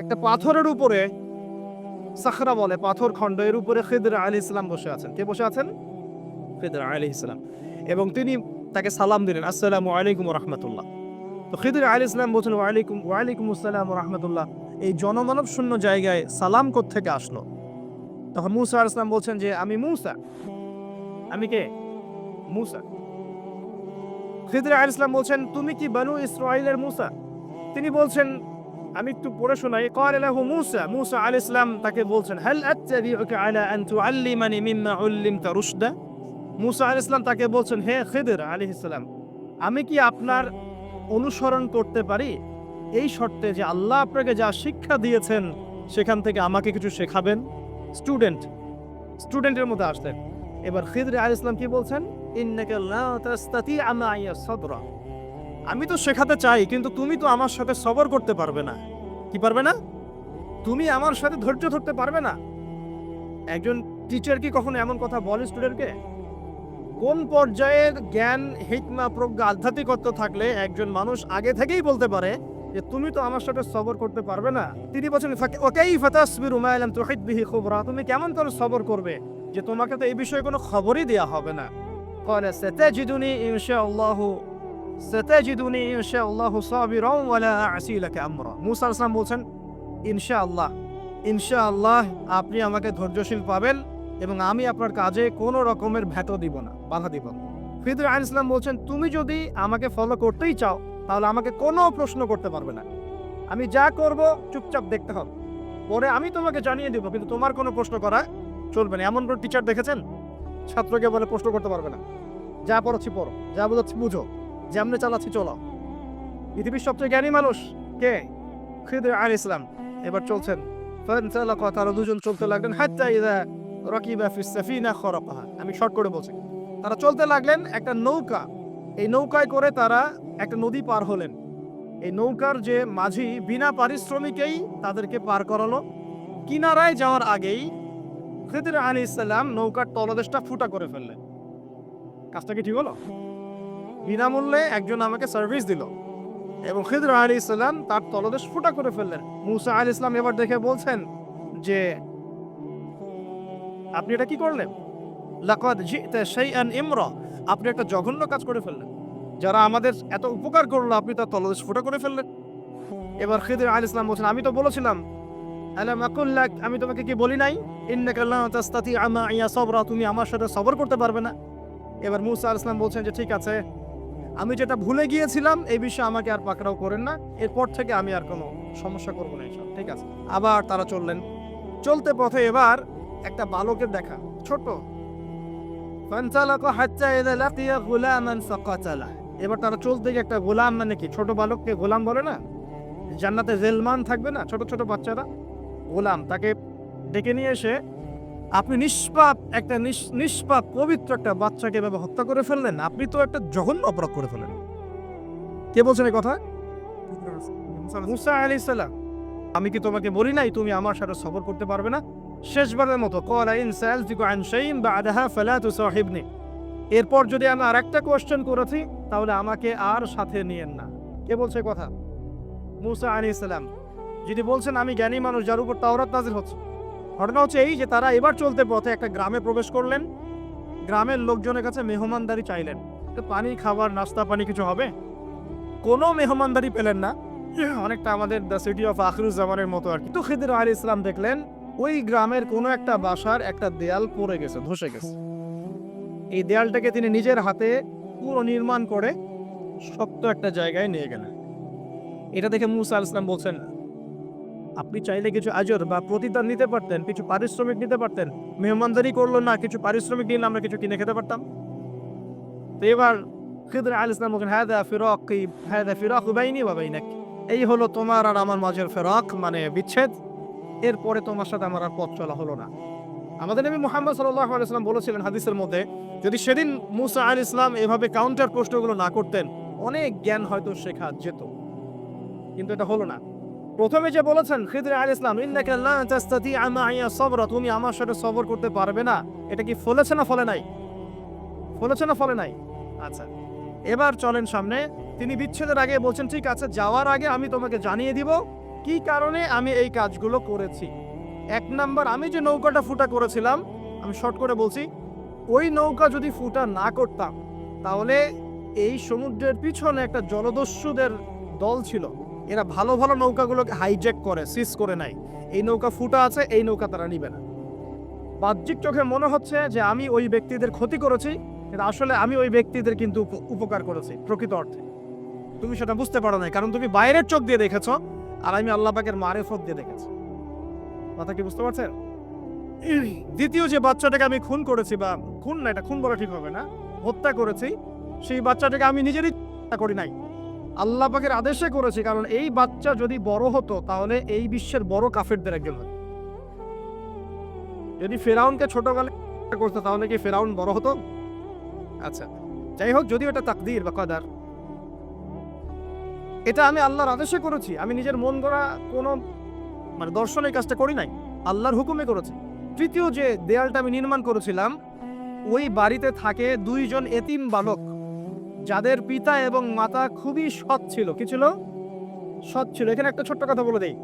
একটা পাথরের উপরে সাখরা বলে, পাথর খণ্ড এর উপরে খিদর আলী ইসলাম বসে আছেন। কে বসে আছেন? খিদর আলী ইসলাম এবং তিনি তাকে সালাম দিলেন, আসসালামু আলাইকুম রহমতুল্লাহ তো আলী ইসলাম বলছেন, ওয়ালাইকুম ওয়ালাইকুম আসসালাম রহমতুল্লাহ এই জনমানব শূন্য জায়গায় সালাম থেকে আসলো? তখন মুসা আলাইহিস ইসলাম বলছেন যে, আমি মুসা। আমি কে? মুসা। খিদর আলী ইসলাম বলছেন, তুমি কি বানু ইসরাইলের মুসা? তিনি বলছেন আমি একটু পড়ে শোনাই قال له موسى موسى عليه السلام তাকে বলছেন هل اتبعك على ان تعلمني مما علمت رشدا মুসা আলাইহিস সালাম তাকে বলছেন হে খিদর আলাইহিস সালাম আমি কি আপনার অনুসরণ করতে পারি এই শর্তে যে আল্লাহ আপনাকে যা শিক্ষা দিয়েছেন সেখান থেকে আমাকে কিছু শেখাবেন স্টুডেন্ট স্টুডেন্টের মধ্যে আসলেন এবার খিদর আলাইহিস সালাম কি বলছেন ইন্নাকা লা তাস্তাতিআ মাইয়া সাদরা আমি তো শেখাতে চাই কিন্তু তুমি তো আমার সাথে সবর করতে পারবে না কি পারবে না তুমি আমার সাথে ধৈর্য ধরতে পারবে না একজন টিচার কি কখনো এমন কথা বলে স্টুডেন্টকে কোন পর্যায়ের জ্ঞান হিকমা প্রজ্ঞা আধ্যাত্মিকত্ব থাকলে একজন মানুষ আগে থেকেই বলতে পারে যে তুমি তো আমার সাথে সবর করতে পারবে না তিনি বলছেন "ফাক- ওকেই ফাতাসবিরু মা লাম তুহিত বিহি খুবরা তুমি কেমন করে সবর করবে যে তোমাকে তো এই বিষয়ে কোনো খবরই দেয়া হবে না قال ستجدني إن شاء الله সাতাজিদুনি ইনশাআল্লাহু সাবিরান ওয়া লা আ'সি লাকা আমরা মুসা আলাইহিস বলছেন ইনশাআল্লাহ ইনশাআল্লাহ আপনি আমাকে ধৈর্যশীল পাবেন এবং আমি আপনার কাজে কোনো রকমের ভেটো দিব না, বাধা দিব না। ফিদুর আল ইসলাম বলছেন, তুমি যদি আমাকে ফলো করতেই চাও, তাহলে আমাকে কোনো প্রশ্ন করতে পারবে না। আমি যা করব চুপচাপ দেখতে হবে। পরে আমি তোমাকে জানিয়ে দেবো, কিন্তু তোমার কোনো প্রশ্ন করা চলবে না। এমন কোনো টিচার দেখেছেন? ছাত্রকে বলে প্রশ্ন করতে পারবে না। যা পড়াচ্ছি পড়ো, যা বোঝাচ্ছি বুঝো। যেমনে চালাচ্ছি, চলো। পৃথিবীর সবচেয়ে জ্ঞানী মানুষ কে? খিদর আল ইসলাম। এবার চলছেন। তারা দুজন চলতে লাগলেন আমি শর্ট করে বলছি। তারা চলতে লাগলেন একটা নৌকা। এই নৌকায় করে তারা একটা নদী পার হলেন। এই নৌকার যে মাঝি বিনা পারিশ্রমিকেই তাদেরকে পার করালো। কিনারায় যাওয়ার আগেই খিদির আলী ইসলাম নৌকার তলদেশটা ফুটা করে ফেললেন। কাজটা কি ঠিক হলো? বিনামূল্যে একজন আমাকে সার্ভিস দিল। এবং খিদর আলী ইসলাম তার তলদেশ ফুটা করে ফেললেন। মুসা আলী ইসলাম এবার দেখে বলছেন যে, আপনি এটা কি করলেন? লাকাদ ইমরা। আপনি একটা জঘন্য কাজ করে ফেললেন। যারা আমাদের এত উপকার করল, আপনি তার তলদেশ ফুটা করে ফেললেন। এবার খিদর আলী ইসলাম বলছেন, আমি তো বলেছিলাম আমি তোমাকে কি বলি নাই? ইন্নাকা লা তাস্তাতি আমা সবরা, তুমি আমার সাথে সবর করতে পারবে না? এবার মুসা আল ইসলাম বলছেন যে, ঠিক আছে আমি যেটা ভুলে গিয়েছিলাম, এই বিষয়ে আমাকে আর পাকড়াও করেন না। এরপর থেকে আমি আর কোনো সমস্যা করব না এসব ঠিক আছে? আবার তারা চললেন। চলতে পথে এবার একটা বালকের দেখা ছোট এবার তারা চলতে গিয়ে একটা গোলাম মানে কি? ছোট বালককে গোলাম বলে না? জান্নাতে জেলমান থাকবে না? ছোট ছোট বাচ্চারা? গোলাম, তাকে ডেকে নিয়ে এসে আপনি নিষ্পাপ, একটা নিষ্পাপ, পবিত্র একটা বাচ্চাকে এভাবে হত্যা করে ফেললেন? আপনি তো একটা জঘন্য অপরাধ করে ফেলেন। কে বলছেন এই কথা? মুসা আলী সাল্লাম আমি কি তোমাকে বলি নাই, তুমি আমার সাথে সবর করতে পারবে না? শেষবারের মতো কলা ইন সালতিকু আন শাইইন বা'দাহা ফালা তুসাহিবনি। এরপর যদি আমি আরেকটা কোশ্চেন করেছি, তাহলে আমাকে আর সাথে নিয়েন না। কে বলছে কথা? মুসা আলী সাল্লাম যদি বলছেন, আমি জ্ঞানী মানুষ, যার উপর তাওরাত নাজির হচ্ছে। ঘটনা হচ্ছে এই যে তারা এবার চলতে পথে একটা গ্রামে প্রবেশ করলেন। গ্রামের লোকজনের কাছে মেহমানদারি চাইলেন। পানি, খাবার, নাস্তা, পানি কিছু হবে? কোনো মেহমানদারি পেলেন না। অনেকটা আমাদের দ্য সিটি অফ আখরুজ্জামানের মতো আর কি। তো খিদির আলী ইসলাম দেখলেন, ওই গ্রামের কোনো একটা বাসার একটা দেয়াল পড়ে গেছে, ধসে গেছে। এই দেয়ালটাকে তিনি নিজের হাতে পুরো নির্মাণ করে শক্ত একটা জায়গায় নিয়ে গেলেন। এটা দেখে মুসা ইসলাম বলছেন আপনি চাইলে কিছু আজর বা প্রতিদান নিতে পারতেন, কিছু পারিশ্রমিক নিতে পারতেন। মেহমানদারি করল না, কিছু পারিশ্রমিক নিলে আমরা কিছু কিনে খেতে পারতাম। তো এবার খিদর আল ইসলাম বলছেন হ্যাঁ দা ফিরক হ্যাঁ দা ফিরক বাইনি বা বাইনাক। এই হলো তোমার আর আমার মাঝের ফেরক মানে বিচ্ছেদ। এরপরে তোমার সাথে আমার আর পথ চলা হলো না। আমাদের নবী মোহাম্মদ সাল্লাহ আলাইসাল্লাম বলেছিলেন হাদিসের মধ্যে, যদি সেদিন মুসা আল ইসলাম এভাবে কাউন্টার প্রশ্নগুলো না করতেন, অনেক জ্ঞান হয়তো শেখা যেত। কিন্তু এটা হলো না। প্রথমে যে বলেছেন খিদর আল ইসলাম তুমি আমার সাথে সবর করতে পারবে না। এটা কি ফলেছে না ফলে নাই? ফলেছে না ফলে নাই? আচ্ছা এবার চলেন সামনে। তিনি বিচ্ছেদের আগে বলছেন, ঠিক আছে, যাওয়ার আগে আমি তোমাকে জানিয়ে দিব কি কারণে আমি এই কাজগুলো করেছি। এক নাম্বার, আমি যে নৌকাটা ফুটা করেছিলাম, আমি শর্ট করে বলছি, ওই নৌকা যদি ফুটা না করতাম, তাহলে এই সমুদ্রের পিছনে একটা জলদস্যুদের দল ছিল। এরা ভালো ভালো নৌকাগুলোকে হাইজ্যাক করে সিজ করে নেয়। এই নৌকা ফুটা আছে, এই নৌকা তারা নিবে না। বাহ্যিক চোখে মনে হচ্ছে যে আমি ওই ব্যক্তিদের ক্ষতি করেছি, কিন্তু আসলে আমি ওই ব্যক্তিদের কিন্তু উপ- উপকার করেছি, প্রকৃত অর্থে। তুমি সেটা বুঝতে পারো নাই, কারণ তুমি বাইরের চোখ দিয়ে দেখেছ, আর আমি আল্লাহ পাকের মারেফত দিয়ে দেখেছি। কথা কি বুঝতে পারছেন? দ্বিতীয় যে বাচ্চাটাকে আমি খুন করেছি, বা খুন না, এটা খুন বলা ঠিক হবে না, হত্যা করেছি, সেই বাচ্চাটাকে আমি নিজেরই করি নাই। আল্লাহ আদেশে করেছি, কারণ এই বাচ্চা যদি বড় হতো, তাহলে এই বিশ্বের বড় কাফেরদের একজন হতো। যদি ফেরাউনকে ছোটকালে করতো, তাহলে কি ফেরাউন বড় হতো? আচ্ছা যাই হোক যদি এটা তাকদির বা কাদার। এটা আমি আল্লাহর আদেশে করেছি, আমি নিজের মন গড়া কোনো মানে দর্শনের কাজটা করি নাই, আল্লাহর হুকুমে করেছি। তৃতীয় যে দেয়ালটা আমি নির্মাণ করেছিলাম, ওই বাড়িতে থাকে দুইজন এতিম বালক। যাদের পিতা এবং মাতা খুবই সৎ ছিল। কি ছিল? সৎ ছিল। এখানে একটা ছোট্ট কথা বলে দেই।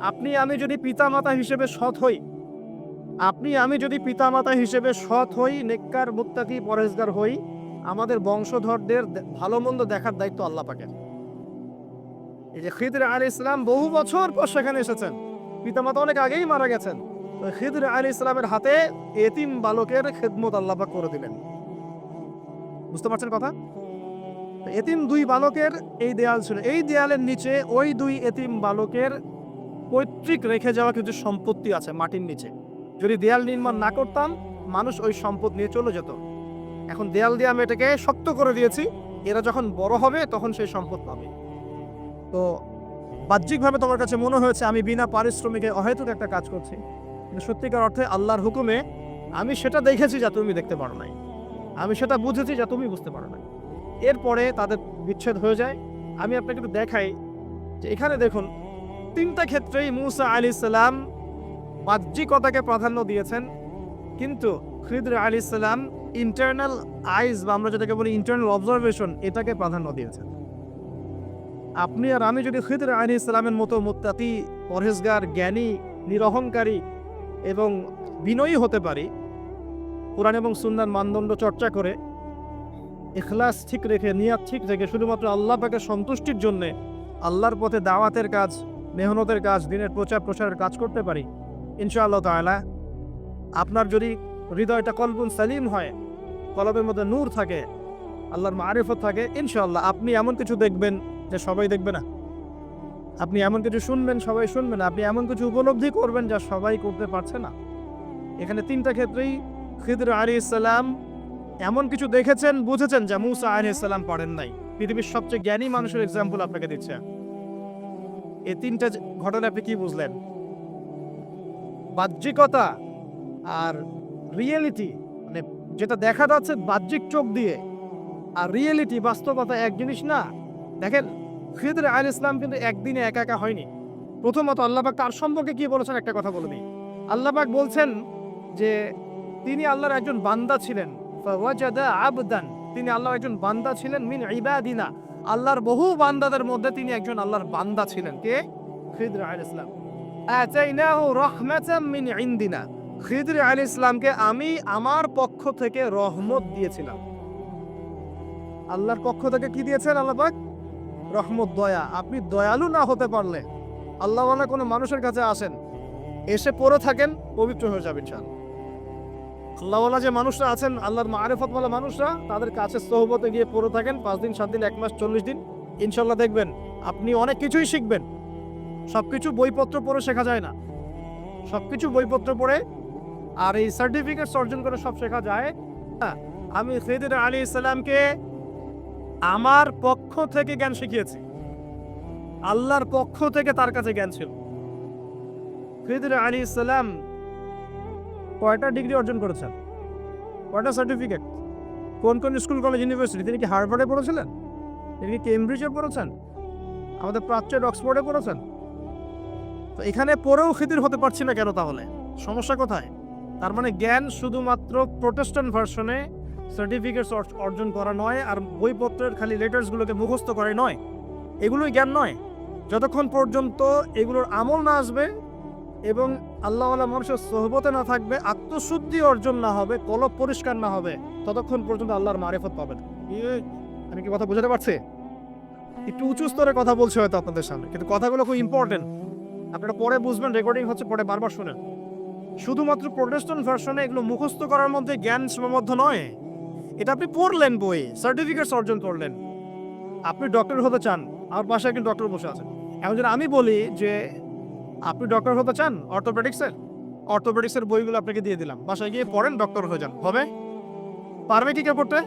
আপনি, আমি যদি পিতা মাতা হিসেবে সৎ হই, আপনি, আমি যদি পিতা মাতা হিসেবে সৎ হই, নেককার, মুত্তাকি পরেজগার হই, আমাদের বংশধরদের ভালো মন্দ দেখার দায়িত্ব আল্লাহ পাকের। এই যে খিদর আলী ইসলাম বহু বছর পর সেখানে এসেছেন। পিতামাতা অনেক আগেই মারা গেছেন। খিদর আলী ইসলামের হাতে এতিম বালকের খেদমত আল্লাহ পাক করে দিলেন। বুঝতে পারছেন কথা? এতিম দুই বালকের এই দেয়াল ছিল। এই দেয়ালের নিচে ওই দুই এতিম বালকের পৈতৃক রেখে যাওয়া কিছু সম্পত্তি আছে মাটির নিচে। যদি দেয়াল নির্মাণ না করতাম, মানুষ ওই সম্পদ নিয়ে চলে যেত। এখন দেয়াল দিয়ে আমি এটাকে শক্ত করে দিয়েছি, এরা যখন বড় হবে তখন সেই সম্পদ পাবে। তো বাহ্যিকভাবে তোমার কাছে মনে হয়েছে, আমি বিনা পারিশ্রমিকে অহেতুক একটা কাজ করছি। কিন্তু সত্যিকার অর্থে আল্লাহর হুকুমে আমি সেটা দেখেছি যা তুমি দেখতে পারো নাই। আমি সেটা বুঝেছি যা তুমি বুঝতে পারো নাই। এরপরে তাদের বিচ্ছেদ হয়ে যায়। আমি আপনাকে একটু দেখাই যে এখানে দেখুন, তিনটা ক্ষেত্রেই মুসা আলি সাল্লাম বাহ্যিকতাকে প্রাধান্য দিয়েছেন। কিন্তু খিদ্র আলী সাল্লাম ইন্টারনাল আইজ বা আমরা যেটাকে বলি ইন্টারনাল অবজারভেশন এটাকে প্রাধান্য দিয়েছেন। আপনি আর আমি যদি খিদ্র আলী ইসলামের মতো মুত্তাকি, পরহেজগার, জ্ঞানী, নিরহংকারী এবং বিনয়ী হতে পারি, কোরআন এবং সুন্নার মানদণ্ড চর্চা করে এখলাস ঠিক রেখে, নিয়াত ঠিক রেখে শুধুমাত্র আল্লাহ পাকে সন্তুষ্টির জন্যে আল্লাহর পথে দাওয়াতের কাজ, মেহনতের কাজ, দিনের প্রচার প্রসারের কাজ করতে পারি। ইনশাআল্লাহ তাআলা, আপনার যদি হৃদয়টা কলবুন সালিম হয়, কলবের মধ্যে নূর থাকে, আল্লাহর মারিফত থাকে, ইনশাআল্লাহ আপনি এমন কিছু দেখবেন যে সবাই দেখবে না। আপনি এমন কিছু শুনবেন, সবাই শুনবেন আপনি এমন কিছু উপলব্ধি করবেন যা সবাই করতে পারছে না। এখানে তিনটা ক্ষেত্রেই খিদর আলী ইসলাম এমন কিছু দেখেছেন, বুঝেছেন যা মুসা আলী ইসলাম পড়েন নাই। পৃথিবীর সবচেয়ে জ্ঞানী মানুষের এক্সাম্পল আপনাকে দিচ্ছে। এই তিনটা ঘটনা আপনি কি বুঝলেন? বাহ্যিকতা আর রিয়েলিটি মানে যেটা দেখা যাচ্ছে বাহ্যিক চোখ দিয়ে, আর রিয়েলিটি বাস্তবতা এক জিনিস না। দেখেন, খিদর আল ইসলাম কিন্তু একদিনে একা একা হয়নি। প্রথমত আল্লাহবাক তার সম্পর্কে কি বলেছেন একটা কথা বলে দিই। আল্লাহবাক বলছেন যে তিনি আল্লাহর একজন বান্দা ছিলেন। ফাওয়াজাদা আবদান। তিনি আল্লাহ একজন বান্দা ছিলেন মিন ইবাদিনা। আল্লাহর বহু বান্দাদের মধ্যে তিনি একজন আল্লাহর বান্দা ছিলেন। কে? খিদর আল ইসলাম আতাইনাহু রাহমাতাম মিন ইনদিনা। খিদর আল ইসলামকে আমি আমার পক্ষ থেকে রহমত দিয়েছিলাম। আল্লাহর পক্ষ থেকে কি দিয়েছেন আল্লাহ পাক? রহমত, দয়া। আপনি দয়ালু না হতে পারলে আল্লাহ কোনো মানুষের কাছে আসেন, এসে পড়ে থাকেন, পবিত্র হয়ে যাবেন চান আল্লাহওয়ালা যে মানুষরা আছেন আল্লাহর মারেফতওয়ালা মানুষরা তাদের কাছে সহবতে গিয়ে পড়ে থাকেন পাঁচ দিন সাত দিন এক মাস চল্লিশ দিন। ইনশাল্লাহ দেখবেন আপনি অনেক কিছুই শিখবেন। সব কিছু বইপত্র পড়ে শেখা যায় না। সব কিছু বইপত্র পড়ে আর এই সার্টিফিকেট অর্জন করে সব শেখা যায়। হ্যাঁ, আমি খেদির আলী ইসলামকে আমার পক্ষ থেকে জ্ঞান শিখিয়েছি। আল্লাহর পক্ষ থেকে তার কাছে জ্ঞান ছিল। খেদির আলী ইসলাম কয়টা ডিগ্রি অর্জন করেছেন? কয়টা সার্টিফিকেট কোন কোন স্কুল, কলেজ ইউনিভার্সিটি তিনি কি হার্ভার্ডে পড়েছিলেন? তিনি কি কেমব্রিজে পড়েছেন? আমাদের প্রাচ্যের অক্সফোর্ডে পড়েছেন? তো এখানে পড়েও খিদির হতে পারছি না কেন তাহলে? সমস্যা কোথায়? তার মানে জ্ঞান শুধুমাত্র প্রোটেস্ট্যান্ট ভার্সনে সার্টিফিকেটস অর্জন করা নয় আর বইপত্রের খালি লেটার্সগুলোকে মুখস্থ করে নয়। এগুলোই জ্ঞান নয়। যতক্ষণ পর্যন্ত এগুলোর আমল না আসবে এবং আল্লাহওয়ালা মানুষের সহবতে না থাকবে, আত্মশুদ্ধি অর্জন না হবে, কলব পরিষ্কার না হবে, ততক্ষণ পর্যন্ত আল্লাহর মারেফত পাবেন। আমি কি কথা বোঝাতে পারছি? একটু উঁচু স্তরে কথা বলছি হয়তো আপনাদের সামনে, কিন্তু কথাগুলো খুব ইম্পর্টেন্ট আপনারা পরে বুঝবেন রেকর্ডিং হচ্ছে পরে বারবার শুনেন। শুধুমাত্র প্রোটেস্টন ভার্সনে এগুলো মুখস্থ করার মধ্যে জ্ঞান সীমাবদ্ধ নয়। এটা আপনি পড়লেন বই সার্টিফিকেটস অর্জন করলেন। আপনি ডক্টর হতে চান আমার পাশে একজন ডক্টর বসে আছেন। এখন যদি আমি বলি যে আপনি ডক্টর হতে চান? অর্থোপেডিক্সের অর্থোপেডিক্সের বইগুলো আপনাকে দিয়ে দিলাম। বাসায় গিয়ে পড়েন ডক্টর হয়ে যান। হবে? পারবে কি কে পড়তে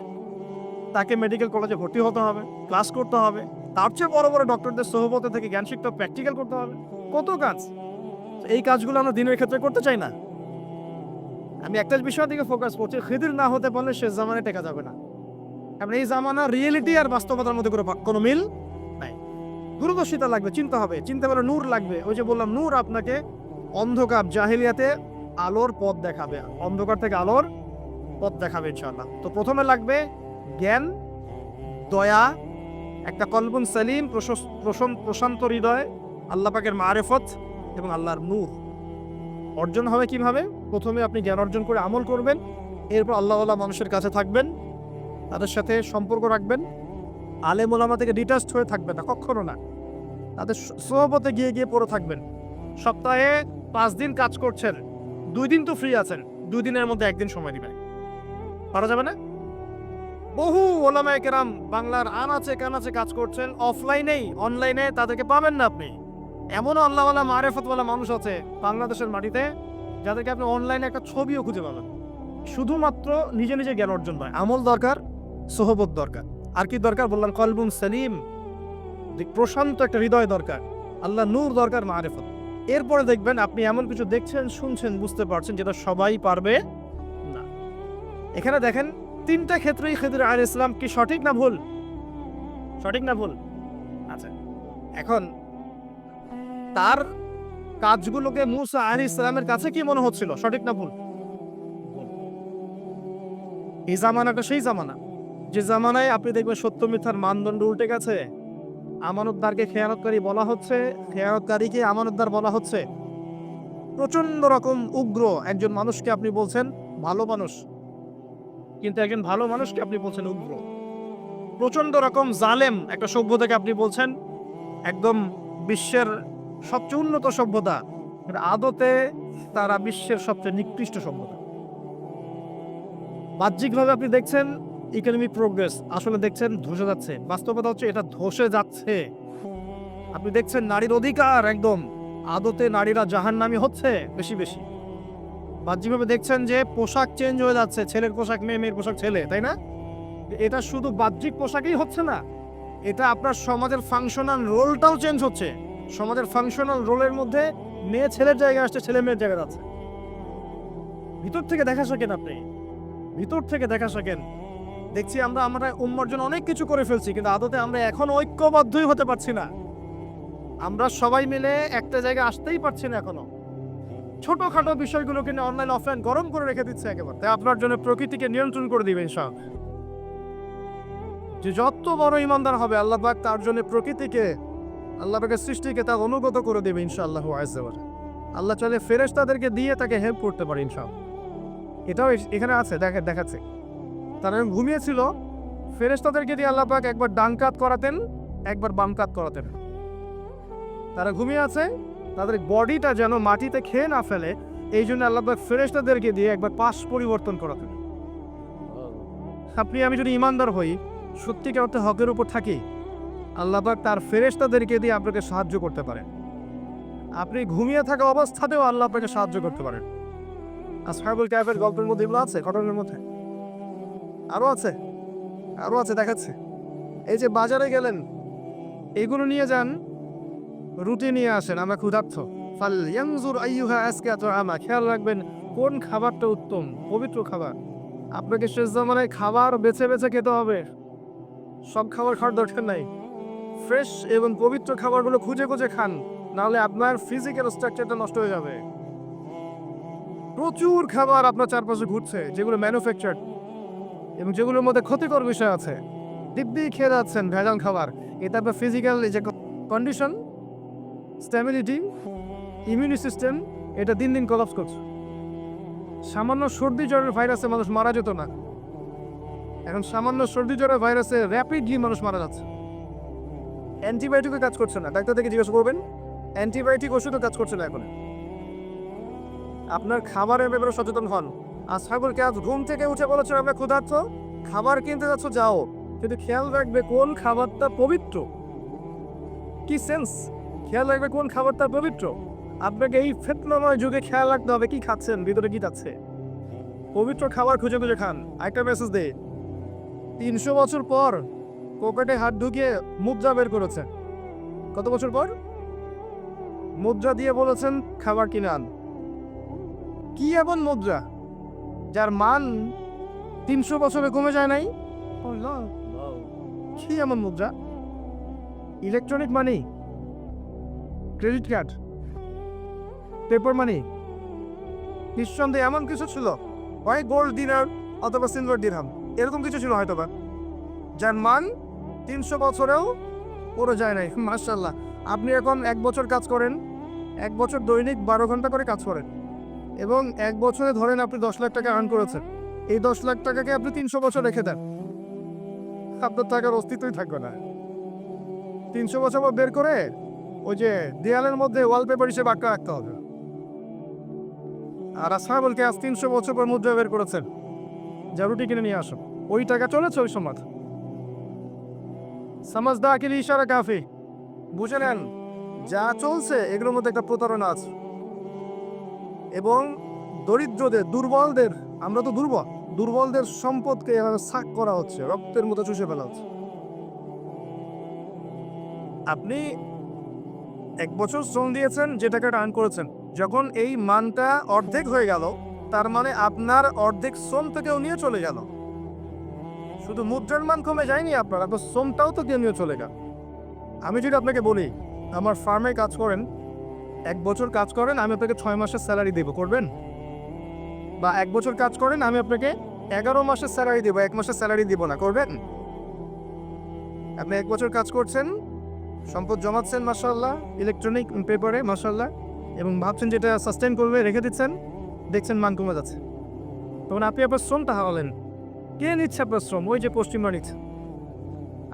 তাকে মেডিকেল কলেজে ভর্তি হতে হবে ক্লাস করতে হবে। তার চেয়ে বড় বড় ডক্টরদের সহবতে থেকে জ্ঞান শিখতে প্র্যাকটিক্যাল করতে হবে। কত কাজ? এই কাজগুলো আমরা দিনের ক্ষেত্রে করতে চাই না। আমি একটা বিষয়ের দিকে ফোকাস করছি, খিদির না হতে পারলে সে জামানায় টেকা যাবে না। কারণ এই জামানা রিয়েলিটি আর বাস্তবতার মধ্যে কোনো মিল দূরদর্শিতা লাগবে, চিন্তা হবে। চিন্তা করে নূর লাগবে। ওই যে বললাম, নূর আপনাকে অন্ধকার জাহিলিয়াতে আলোর পথ দেখাবে। অন্ধকার থেকে আলোর পথ দেখাবে, ইনশাআল্লাহ। তো প্রথমে লাগবে জ্ঞান, দয়া, একটা কলবুন সালিম প্রশান্ত হৃদয়, আল্লাহ পাকের মারেফত এবং আল্লাহর নূর। অর্জন হবে কীভাবে? প্রথমে আপনি জ্ঞান অর্জন করে আমল করবেন, এরপর আল্লাহ আল্লাহ মানুষের কাছে থাকবেন, তাদের সাথে সম্পর্ক রাখবেন আলেম ওলামা থেকে ডিটাচড হয়ে থাকবে না, কখনো না। তাদের সহপথে গিয়ে গিয়ে পড়ে থাকবেন। সপ্তাহে পাঁচ দিন কাজ করছেন, দুই দিন তো ফ্রি আছেন, দুই দিনের মধ্যে একদিন সময় দিবেন। পারা যাবে না? বহু ওলামায় কেরাম বাংলার আনাচে কানাচে কাজ করছেন অফলাইনেই অনলাইনে তাদেরকে পাবেন না আপনি। এমনও আল্লাহওয়ালা, মারেফতওয়ালা মানুষ আছে বাংলাদেশের মাটিতে, যাদেরকে আপনি অনলাইনে একটা ছবিও খুঁজে পাবেন। শুধুমাত্র নিজে নিজে জ্ঞান অর্জন নয় আমল দরকার, সোহবত দরকার। আর কি দরকার বললাম? কলবুন সালিম। প্রশান্ত একটা হৃদয় দরকার। আল্লাহ নূর দরকার মা মারেফত। এরপরে দেখবেন আপনি এমন কিছু দেখছেন, শুনছেন, বুঝতে পারছেন যেটা সবাই পারবে না। এখানে দেখেন, তিনটা ক্ষেত্রেই খেদুর আল ইসলাম কি সঠিক না ভুল? সঠিক না ভুল? আচ্ছা এখন তার কাজগুলোকে মুসা আলী ইসলামের কাছে কি মনে হচ্ছিল? সঠিক না ভুল। এই জামানাটা সেই জামানা। যে জামানায় আপনি দেখবেন সত্য মিথ্যার মানদণ্ড উল্টে গেছে। আমানতদারকে খেয়ানতকারী বলা হচ্ছে, খেয়ানতকারীকে আমানতদার বলা হচ্ছে। প্রচণ্ড রকম উগ্র একজন মানুষকে আপনি বলছেন, ভালো মানুষ। কিন্তু একজন ভালো মানুষকে আপনি বলছেন উগ্র। প্রচণ্ড রকম জালেম একটা সভ্যতাকে আপনি বলছেন, একদম বিশ্বের সবচেয়ে উন্নত সভ্যতা। আদতে তারা বিশ্বের সবচেয়ে নিকৃষ্ট সভ্যতা। বাহ্যিকভাবে আপনি দেখছেন ইকোনমিক প্রোগ্রেস আসলে দেখছেন ধসে যাচ্ছে। বাস্তবতা হচ্ছে এটা ধসে যাচ্ছে। আপনি দেখছেন নারীর অধিকার একদম। আদতে নারীরা জাহান্নামি হচ্ছে বেশি বেশি। বাহ্যিকভাবে দেখছেন যে পোশাক চেঞ্জ হয়ে যাচ্ছে। ছেলের পোশাক মেয়ে, মেয়ের পোশাক ছেলে, তাই না? এটা শুধু বাহ্যিক পোশাকেই হচ্ছে না। এটা আপনার সমাজের ফাংশনাল রোলটাও চেঞ্জ হচ্ছে। সমাজের ফাংশনাল রোলের মধ্যে মেয়ে ছেলের জায়গায় আসছে, ছেলে মেয়ের জায়গায় যাচ্ছে। ভিতর থেকে দেখা শেখেন আপনি। ভিতর থেকে দেখা শেখেন দেখছি আমরা আমরা উম্মার জন্য অনেক কিছু করে ফেলছি, কিন্তু আদতে আমরা এখন ঐক্যবদ্ধই হতে পারছি না। আমরা সবাই মিলে একটা জায়গায় আসতেই পারছি না এখনও। ছোটখাটো বিষয়গুলোকে নিয়ে অনলাইন অফলাইন গরম করে রেখে দিচ্ছে একেবারে। তাই আপনার জন্য প্রকৃতিকে নিয়ন্ত্রণ করে দিবেন সব যে যত বড় ইমানদার হবে, আল্লাহ পাক তার জন্য প্রকৃতিকে, আল্লাহ পাকের সৃষ্টিকে তা অনুগত করে দেবে ইনশাআল্লাহ আজ্জাওয়াজ আল্লাহ চাইলে ফেরেশতাদেরকে দিয়ে তাকে হেল্প করতে পারে ইনশাআল্লাহ। এটাও এখানে আছে, দেখা দেখাচ্ছে। তারা ঘুমিয়েছিল, ফেরেশতাদেরকে দিয়ে আল্লাহ পাক একবার ডান কাত করাতেন, একবার বাম কাত করাতেন। তারা ঘুমিয়ে আছে, তাদের বডিটা যেন মাটিতে খেয়ে না ফেলে, এই জন্য আল্লাহ পাক ফেরেশতাদেরকে দিয়ে একবার পাশ পরিবর্তন করাতেন। আপনি, আমি যদি ইমানদার হই সত্যিকার অর্থে হকের উপর থাকি? আল্লাহ পাক তার ফেরেশতাদেরকে দিয়ে আপনাকে সাহায্য করতে পারেন। আপনি ঘুমিয়ে থাকা অবস্থাতেও আল্লাহ আপনাকে সাহায্য করতে পারেন। আসহাবুল ক্যাফের গল্পের মধ্যে এগুলো আছে, ঘটনার মধ্যে? আরও আছে। আরও আছে, দেখাচ্ছে। এই যে বাজারে গেলেন, এগুলো নিয়ে যান, রুটি নিয়ে আসেন, আমরা ক্ষুধার্থ ফাল ইয়াংজুর আইয়ুহা আজকে এত আমা, খেয়াল রাখবেন কোন খাবারটা উত্তম, পবিত্র খাবার। আপনাকে শেষ জামানায় খাবার বেছে বেছে খেতে হবে। সব খাবার খাওয়ার দরকার নাই। ফ্রেশ এবং পবিত্র খাবারগুলো খুঁজে খুঁজে খান, নাহলে আপনার ফিজিক্যাল স্ট্রাকচারটা নষ্ট হয়ে যাবে। প্রচুর খাবার আপনার চারপাশে ঘুরছে, যেগুলো ম্যানুফ্যাকচার এবং যেগুলোর মধ্যে ক্ষতিকর বিষয় আছে। দিব্যি খেয়ে যাচ্ছেন ভেজাল খাবার। এটা আপনার ফিজিক্যাল যে কন্ডিশন স্ট্যাবিলিটি ইমিউনি সিস্টেম এটা দিন দিন কলাপস করছে। সামান্য সর্দি জ্বরের ভাইরাসে মানুষ মারা যেত না। এখন সামান্য সর্দি জ্বরের ভাইরাসে র্যাপিডলি মানুষ মারা যাচ্ছে। অ্যান্টিবায়োটিকও কাজ করছে না। ডাক্তার থেকে জিজ্ঞাসা করবেন অ্যান্টিবায়োটিক ওষুধও কাজ করছে না এখন। আপনার খাবারের ব্যাপারে সচেতন হন। আর ছাগলকে আজ ঘুম থেকে উঠে বলেছ আমরা ক্ষুধার্ত? খাবার কিনতে যাচ্ছ, যাও। কিন্তু খেয়াল রাখবে কোন খাবারটা পবিত্র। কি সেন্স? খেয়াল রাখবে কোন খাবারটা পবিত্র। আপনাকে এই ফেতনাময় যুগে খেয়াল রাখতে হবে, কি খাচ্ছেন, ভিতরে কি যাচ্ছে। পবিত্র খাবার খুঁজে খুঁজে খান। একটা মেসেজ দে। তিনশো বছর পর পকেটে হাত ঢুকিয়ে মুদ্রা বের করেছে কত বছর পর? মুদ্রা দিয়ে বলেছেন, খাবার কিনে আন। কি এমন মুদ্রা? যার মান তিনশো বছরে কমে যায় নাই। কি এমন মুদ্রা? Electronic money credit card paper money নিঃসন্দেহে এমন কিছু ছিল, হয় গোল্ড ডিনার অথবা সিলভার দিরহাম এরকম কিছু ছিল হয়তো বা যার মান তিনশো বছরেও পড়ে যায় নাই। মার্শাল্লাহ আপনি এখন এক বছর কাজ করেন, এক বছর দৈনিক বারো ঘণ্টা করে কাজ করেন। এবং এক বছরে ধরেন আপনি দশ লাখ টাকা আর্ন করেছেন। এই দশ লাখ টাকাকে আপনি তিনশো বছর রেখে দেন। আপনার টাকার অস্তিত্বই থাকবে না। তিনশো বছর পর বের করে ওই যে দেয়ালের মধ্যে ওয়ালপেপার হিসেবে আটকা রাখতে হবে। আর আসাবলকে আজ তিনশো বছর পর মুদ্রা বের করেছেন। যা রুটি কিনে নিয়ে আসো ওই টাকা চলেছে ওই সময় সমাজদা আকিল ইশারা কাফি। বুঝে নেন, যা চলছে এগুলোর মধ্যে একটা প্রতারণা আছে। এবং দরিদ্রদের, দুর্বলদের, আমরা তো দুর্বল, দুর্বলদের সম্পদকে এভাবে সাক করা হচ্ছে, রক্তের মতো চুষে ফেলা হচ্ছে। আপনি এক বছর শ্রম দিয়েছেন, যে টাকাটা আর্ন করেছেন, যখন এই মানটা অর্ধেক হয়ে গেল, তার মানে আপনার অর্ধেক শ্রম তো কেউ নিয়ে চলে গেল। শুধু মুদ্রার মান কমে যায়নি আপনার আপনার শ্রমটাও তো কেউ নিয়ে চলে গেল। আমি যদি আপনাকে বলি, আমার ফার্মে কাজ করেন এক বছর কাজ করেন, আমি আপনাকে ছয় মাসের স্যালারি দেবো, করবেন? বা এক বছর কাজ করেন, আমি আপনাকে এগারো মাসের স্যালারি দেবো, এক মাসের স্যালারি দিব না, করবেন? আপনি এক বছর কাজ করছেন, সম্পদ জমাচ্ছেন মাসাল্লাহ ইলেকট্রনিক পেপারে মাসাল্লাহ এবং ভাবছেন যেটা সাস্টেন করবে, রেখে দিচ্ছেন, দেখছেন মান কমে যাচ্ছে। তখন আপনি আপনার শ্রমটা হারালেন। কে নিচ্ছে আপনার শ্রম? ওই যে পশ্চিমা নিচ্ছে।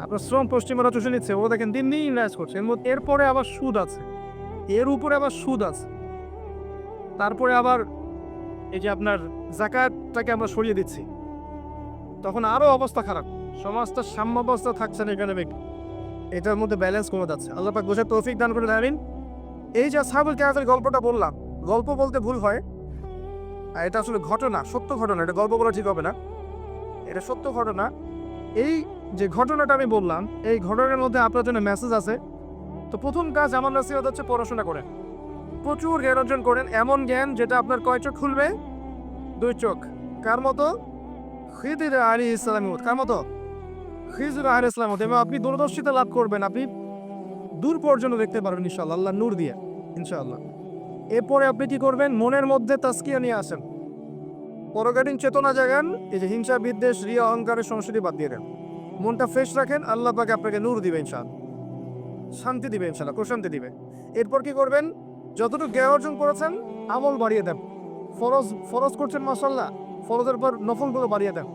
আপনার শ্রম পশ্চিমারা চুষে নিচ্ছে ও দেখেন দিন দিন ইনভেস্ট করছে। এরপরে আবার সুদ আছে। এর উপরে আবার সুদ আছে। তারপরে আবার এই যে আপনার জাকাতটাকে আমরা সরিয়ে দিচ্ছি। তখন আরও অবস্থা খারাপ। সমাজটা সাম্যাবস্থা থাকছে না ব্যক্তি এটার মধ্যে ব্যালেন্স কমে যাচ্ছে। আল্লাহ পাক বোঝার তৌফিক দান করে দেবেন এই যে সাহাবুল কেয়াসের গল্পটা বললাম, গল্প বলতে ভুল হয়। এটা আসলে ঘটনা, সত্য ঘটনা, এটা গল্প বলা ঠিক হবে না। এটা সত্য ঘটনা। এই যে ঘটনাটা আমি বললাম, এই ঘটনার মধ্যে আপনার জন্য মেসেজ আছে। তো প্রথম কাজ আমার নসিহত হচ্ছে পড়াশোনা করেন প্রচুর জ্ঞান অর্জন করেন, এমন জ্ঞান যেটা আপনার কয় চোখ খুলবে? দুই চোখ। কার মতো? খিদির আলী মতো কার মতো? খিজুর আহ ইসলাম মতো এবং আপনি দূরদর্শিতা লাভ করবেন, আপনি দূর পর্যন্ত দেখতে পারবেন ইনশাল্লাহ আল্লাহ নূর দিয়ে, ইনশাআল্লাহ। এরপরে আপনি কি করবেন? মনের মধ্যে তাস্কিয়া নিয়ে আসেন। পরকালীন চেতনা জাগান, এই যে হিংসা, বিদ্বেষ, রিয়া, অহংকারের সংস্কৃতি বাদ দিয়ে দেন। মনটা ফ্রেশ রাখেন, আল্লাহ পাকে আপনাকে নূর দিবে ইনশাআল্লাহ। শান্তি দিবে ইনশাআল্লাহ প্রশান্তি দিবে। এরপর কি করবেন? যতটুকু জ্ঞান অর্জন করেছেন, আমল বাড়িয়ে দেন। ফরজ ফরজ করছেন মাসাল্লাহ ফরজের পর নফলগুলো বাড়িয়ে দেন।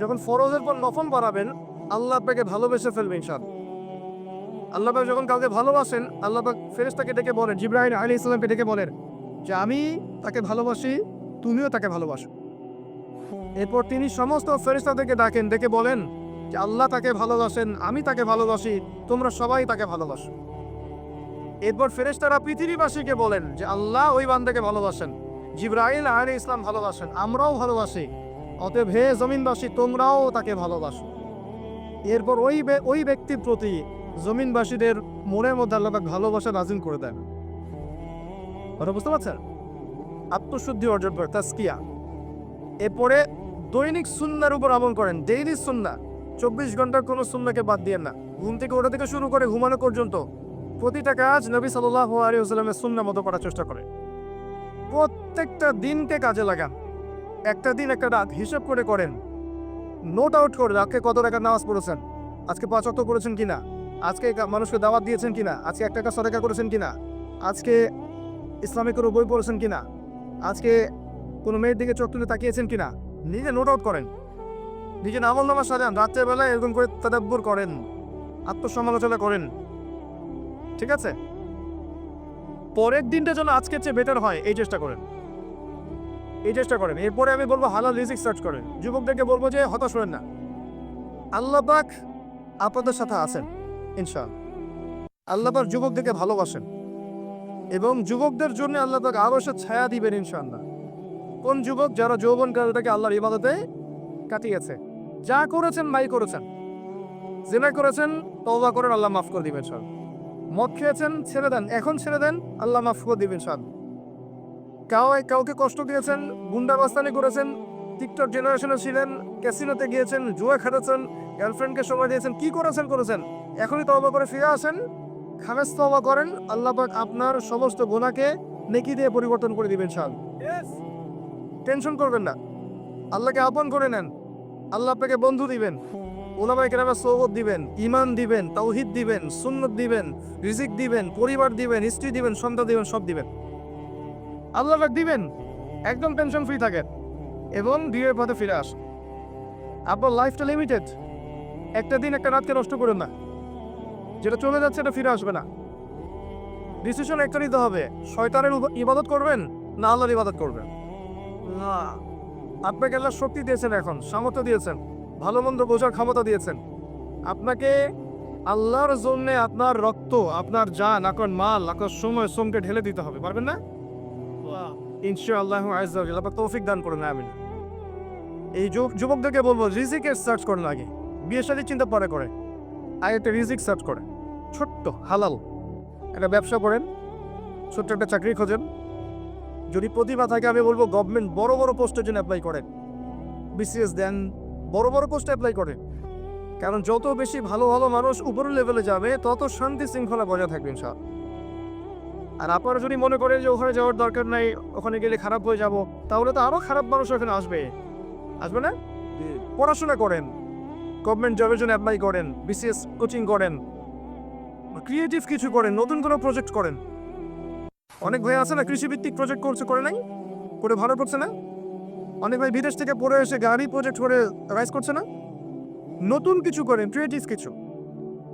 যখন ফরজের পর নফল বাড়াবেন, আল্লাহ আপনাকে ভালোবেসে ফেলবে ইনশাআল্লাহ। আল্লাহ যখন কাউকে ভালোবাসেন, আল্লাহ পাক ফেরেশতাকে ডেকে বলেন জিব্রাহিম আলী ইসলামকে ডেকে বলেন যে, আমি তাকে ভালোবাসি, তুমিও তাকে ভালোবাসো। এরপর তিনি সমস্ত ফেরেশতাদেরকে ডাকেন, ডেকে বলেন যে আল্লাহ তাকে ভালোবাসেন, আমি তাকে ভালোবাসি, তোমরা সবাই তাকে ভালোবাসো। এরপর ফেরেশতারা পৃথিবীবাসীকে বলেন যে আল্লাহ ওই বান্দাকে ভালোবাসেন, জিব্রাইল আলী ইসলাম ভালোবাসেন, আমরাও ভালোবাসি, অতএব হে জমিনবাসী, তোমরাও তাকে ভালোবাসো। এরপর ওই ওই ব্যক্তির প্রতি জমিনবাসীদের মনের মধ্যে আল্লাহ ভালোবাসা নাজিল করে দেন। কথা বুঝতে পারছেন? আত্মশুদ্ধি অর্জন করে তাস্কিয়া এরপরে দৈনিক সুন্নার উপর আমল করেন ডেইলি সুন্না। চব্বিশ ঘণ্টার কোনো সুন্নাকে বাদ দিয়েন না। ঘুম থেকে ওঠা থেকে শুরু করে ঘুমানো পর্যন্ত। প্রতিটা কাজ নবী সাল্লাহ আলিয়াল্লামের সুন্না মতো করার চেষ্টা করে প্রত্যেকটা দিনকে কাজে লাগান। একটা দিন, একটা রাত হিসাব করে করেন। নোট আউট করে রাতকে কত টাকা নামাজ পড়েছেন? আজকে পাঁচ অক্ট করেছেন কিনা? আজকে মানুষকে দাওয়াত দিয়েছেন কিনা? আজকে এক টাকা সদাকা করেছেন কিনা? আজকে ইসলামিক কোনো বই পড়েছেন কিনা? আজকে কোনো মেয়ের দিকে চোখ তুলে তাকিয়েছেন কিনা? নিজে নোট আউট করেন। নিজে আমল নামা সাজান রাত্রেবেলায় এরকম করে তাদাব্বর করেন, আত্মসমালোচনা করেন। ঠিক আছে? পরের দিনটা যেন আজকের চেয়ে বেটার হয়, এই চেষ্টা করেন। এই চেষ্টা করেন। এরপরে আমি বলব হালাল রিজিক সার্চ করেন। যুবকদেরকে বলব যে হতাশ হবেন না। আল্লাহ পাক আপনাদের সাথে আছেন, ইনশাআল্লাহ। আল্লাহ পাক যুবকদেরকে ভালোবাসেন এবং যুবকদের জন্য আল্লাহ পাক আরও সে ছায়া দিবেন ইনশাল্লাহ কোন যুবক যারা যৌবন কালটাকে আল্লাহর ইবাদতে কাটিয়েছে? যা করেছেন মাই করেছেন। জেনা করেছেন তওবা করেন আল্লাহ মাফ করে দিবেন সব। মদ খেয়েছেন ছেড়ে দেন। এখন ছেড়ে দেন আল্লাহ মাফ করে দিবেন সব। কাউ কাউকে কষ্ট দিয়েছেন গুন্ডাবাস্তানি করেছেন টিকটক জেনারেশনে ছিলেন ক্যাসিনোতে গিয়েছেন জুয়া খেটেছেন গার্লফ্রেন্ডকে সময় দিয়েছেন কি করেছেন করেছেন? এখনই তওবা করে ফিরে আসেন খামেজ তওবা করেন আল্লাহ পাক আপনার সমস্ত গোনাকে নেকি দিয়ে পরিবর্তন করে দিবেন সব। টেনশন করবেন না। আল্লাহকে আপন করে নেন। আল্লাহ আপনাকে বন্ধু দিবেন। ওলামাই কেরামে সৌবত দিবেন ইমান দিবেন, তাওহিদ দিবেন, সুন্নত দিবেন, রিজিক দিবেন, পরিবার দিবেন, স্ত্রী দিবেন, সন্তান দিবেন, সব দিবেন। আল্লাহ দিবেন, একদম টেনশন ফ্রি থাকেন এবং বিয়ের পথে ফিরে আস আপনার লাইফটা লিমিটেড একটা দিন, একটা রাতকে নষ্ট করেন না। যেটা চলে যাচ্ছে, এটা ফিরে আসবে না। ডিসিশন একটা নিতে হবে। শয়তানের ইবাদত করবেন না, আল্লাহর ইবাদত করবেন। না আপনাকে আল্লাহ শক্তি দিয়েছেন এখন সামর্থ্য দিয়েছেন ভালো মন্দ বোঝার ক্ষমতা দিয়েছেন। আপনাকে আল্লাহর জন্য আপনার রক্ত আপনার জান আপনার মাল আপনার সময় শ্রমকে ঢেলে দিতে হবে পারবেন না? ইনশাআল্লাহ আজ্জাল আপনার তৌফিক দান করুন আমিন। এই যুব- যুবকদেরকে বলব রিজিকের সার্চ করেন আগে বিয়ের সাথে চিন্তা পরে করে আগে একটা রিজিক সার্চ করেন ছোট্ট হালাল। একটা ব্যবসা করেন ছোট্ট একটা চাকরি খোঁজেন যদি প্রতিভা থাকে আমি বলব গভর্নমেন্ট বড় বড় পোস্টের জন্য অ্যাপ্লাই করেন বিসিএস দেন বড় বড় পোস্টে অ্যাপ্লাই করেন কারণ যত বেশি ভালো ভালো মানুষ উপরের লেভেলে যাবে তত শান্তি শৃঙ্খলা বজায় থাকবে ইনশাল আর আপনারা যদি মনে করেন যে ওখানে যাওয়ার দরকার নাই ওখানে গেলে খারাপ হয়ে যাব তাহলে তো আরও খারাপ মানুষ ওখানে আসবে। আসবে না? পড়াশোনা করেন গভর্নমেন্ট জবের জন্য অ্যাপ্লাই করেন বিসিএস কোচিং করেন ক্রিয়েটিভ কিছু করেন নতুন কোনো প্রজেক্ট করেন। অনেক ভাই আছে না কৃষিভিত্তিক প্রজেক্ট করছে, করে নাই? করে ভালো করছে না? অনেক ভাই বিদেশ থেকে পড়ে এসে গাড়ি প্রজেক্ট করে রাইজ করছে না? নতুন কিছু করেন ক্রিয়েটিভ কিছু।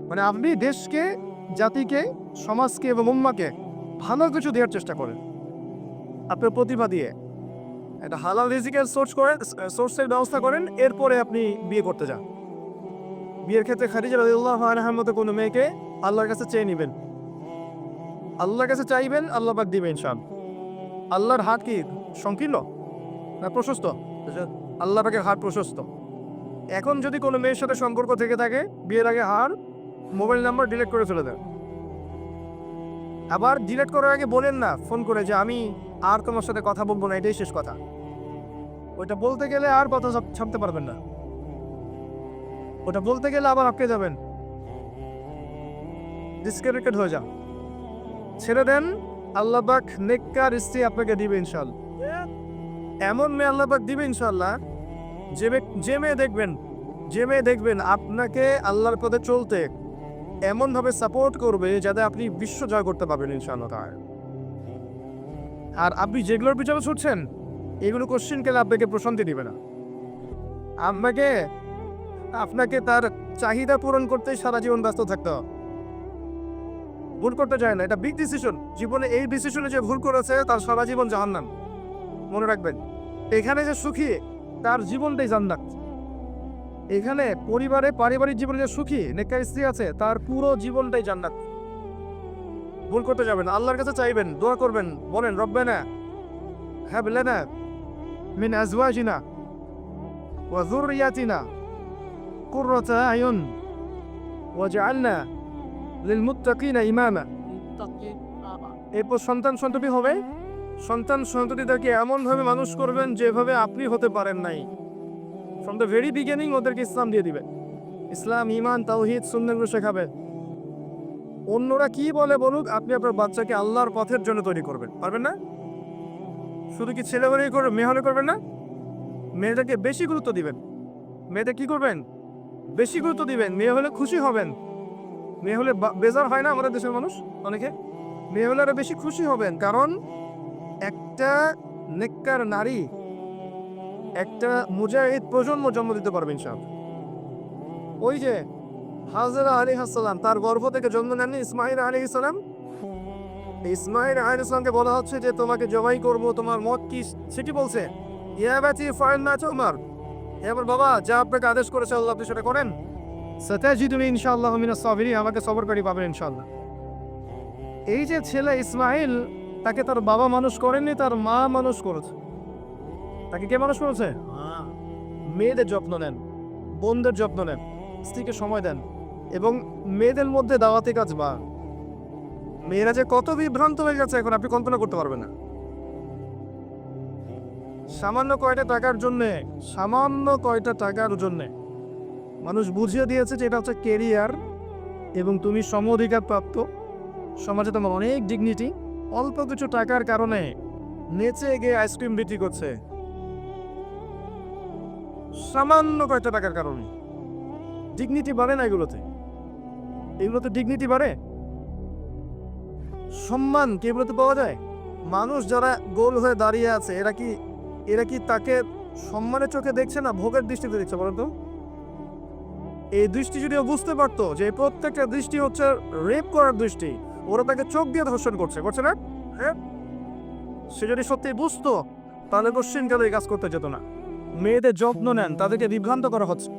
মানে আপনি দেশকে, জাতিকে, সমাজকে এবং উম্মাকে ভালো কিছু দেওয়ার চেষ্টা করেন। আপনার প্রতিভা দিয়ে। একটা হালাল রিজিকের সোর্স করেন সোর্সের ব্যবস্থা করেন, এরপরে আপনি বিয়ে করতে যান। বিয়ের ক্ষেত্রে খাদিজা রাদিয়াল্লাহু আনহার মতো কোনো মেয়েকে আল্লাহর কাছে চেয়ে নেবেন। আল্লাহর কাছে চাইবেন, আল্লাহ পাক দিবেন ইনশাআল্লাহ। আল্লাহর হাত কি সংকীর্ণ না প্রশস্ত? আল্লাহ পাকের হাত প্রশস্ত। এখন যদি কোনো মেয়ের সাথে সম্পর্ক থেকে থাকে, বিয়ের আগে হার মোবাইল নাম্বার ডিলিট করে ফেলে দেন। আবার ডিলিট করার আগে বলেন না, ফোন করে যে আমি আর তোমার সাথে কথা বলব না, এটাই শেষ কথা। ওইটা বলতে গেলে আর কথা ছাপ- ছাপতে পারবেন না। ওটা বলতে গেলে আবার আটকে যাবেন। ডিসকানেক্টেড হয়ে যান। ছেড়ে দেন আল্লাহবাক নেককার স্ত্রী আপনাকে দিবে ইনশাল্লাহ এমন মেয়ে আল্লাহবাক দিবে ইনশাল্লাহ যে যে মেয়ে দেখবেন, যে মেয়ে দেখবেন আপনাকে আল্লাহর পথে চলতে এমনভাবে সাপোর্ট করবে যাতে আপনি বিশ্ব জয় করতে পারবেন ইনশাআল্লাহ। তাআলা। আর আপনি যেগুলোর পিছনে ছুটছেন, এগুলো কোশ্চেন কেলে আপনাকে প্রশান্তি দিবে না? আপনাকে আপনাকে তার চাহিদা পূরণ করতেই সারা জীবন ব্যস্ত থাকতে হবে। ভুল করতে চায় না, এটা বিগ ডিসিশন জীবনে এই ডিসিশনে যে ভুল করেছে, তার সারা জীবন জাহান্নাম। মনে রাখবেন, এখানে যে সুখী, তার জীবনটাই জান্নাত। এখানে পরিবারে, পারিবারিক জীবনে যে সুখী, নেককার স্ত্রী আছে, তার পুরো জীবনটাই জান্নাত। ভুল করতে যাবেন আল্লাহর কাছে চাইবেন, দোয়া করবেন, বলেন, রব্বানা হ্যাঁ বলে না মিন আজওয়াজিনা ওয়া যুররিয়াতিনা কুররাতা আয়ুন ওয়াজআলনা লিলমুত্তাকিনা ইমামা। এরপর সন্তান সন্ততি হবে। সন্তান সন্ততিদেরকে এমনভাবে মানুষ করবেন যেভাবে আপনি হতে পারেন নাই। ফ্রম দ্য ভেরি বিগিনিং ওদেরকে ইসলাম দিয়ে দিবে। ইসলাম ইমান তাওহিদ সুন্নাগুলো শেখাবে। অন্যরা কি বলে বলুক আপনি আপনার বাচ্চাকে আল্লাহর পথের জন্য তৈরি করবেন। পারবেন না? শুধু কি ছেলে হলেই করবেন মেয়ে হলে করবেন না? মেয়েটাকে বেশি গুরুত্ব দিবেন। মেয়েটা কি করবেন? বেশি গুরুত্ব দিবেন। মেয়ে হলে খুশি হবেন। মেয়ে হলে বেজার হয় না আমাদের দেশের মানুষ অনেকে? মেয়েওয়ালারা বেশি খুশি হবেন, কারণ একটা নেককার নারী একটা মুজাহিদ প্রজন্ম জন্ম দিতে পারবেন সব ওই যে হাজরা আলী হাসালাম তার গর্ভ থেকে জন্ম নেননি ইসমাইল আলী ইসলাম ইসমাইল আলী ইসলামকে বলা হচ্ছে যে, তোমাকে জবাই করব, তোমার মত কি সেটি বলছে। ইয়া বাতি ফাইল না তোমার এবার বাবা, যা আপনাকে আদেশ করেছে আল্লাহ, আপনি সেটা করেন। সতাজিদুল ইনশাআল্লাহ মিনা সাবিরি আমাকে সবর করি পাবেন ইনশাআল্লাহ। এই যে ছেলে ইসমাইল, তাকে তার বাবা মানুষ করেননি, তার মা মানুষ করেছে। তাকে কে মানুষ করেছে? মেয়েদের যত্ন নেন, বোনদের যত্ন নেন, স্ত্রীকে সময় দেন এবং মেয়েদের মধ্যে দাওয়াতে কাজ বা। মেয়েরা যে কত বিভ্রান্ত হয়ে গেছে এখন, আপনি কল্পনা করতে পারবেন না। সামান্য কয়টা টাকার জন্যে, সামান্য কয়টা টাকার জন্যে মানুষ বুঝিয়ে দিয়েছে যে এটা হচ্ছে কেরিয়ার এবং তুমি সম অধিকার প্রাপ্ত। সমাজে তোমার অনেক ডিগনিটি অল্প কিছু টাকার কারণে নেচে গিয়ে আইসক্রিম বিক্রি করছে। সামান্য কয়েকটা টাকার কারণে। ডিগনিটি বাড়ে না এগুলোতে। এগুলোতে ডিগনিটি বাড়ে। সম্মান কি এগুলোতে পাওয়া যায়? মানুষ যারা গোল হয়ে দাঁড়িয়ে আছে, এরা কি এরা কি তাকে সম্মানের চোখে দেখছে না ভোগের দৃষ্টিতে দেখছে বলো তো এই দৃষ্টি যদি বুঝতে পারতো যে প্রত্যেকটা দৃষ্টি হচ্ছে রেপ করার দৃষ্টি, ওরা তাকে চোখ দিয়ে ধর্ষণ করছে করছে না? হ্যাঁ? সে যদি সত্যি বুঝতো, তাহলে কোশ্চিন কালে এই কাজ করতে যেত না। মেয়েদের যত্ন নেন, তাদেরকে বিভ্রান্ত করা হচ্ছে।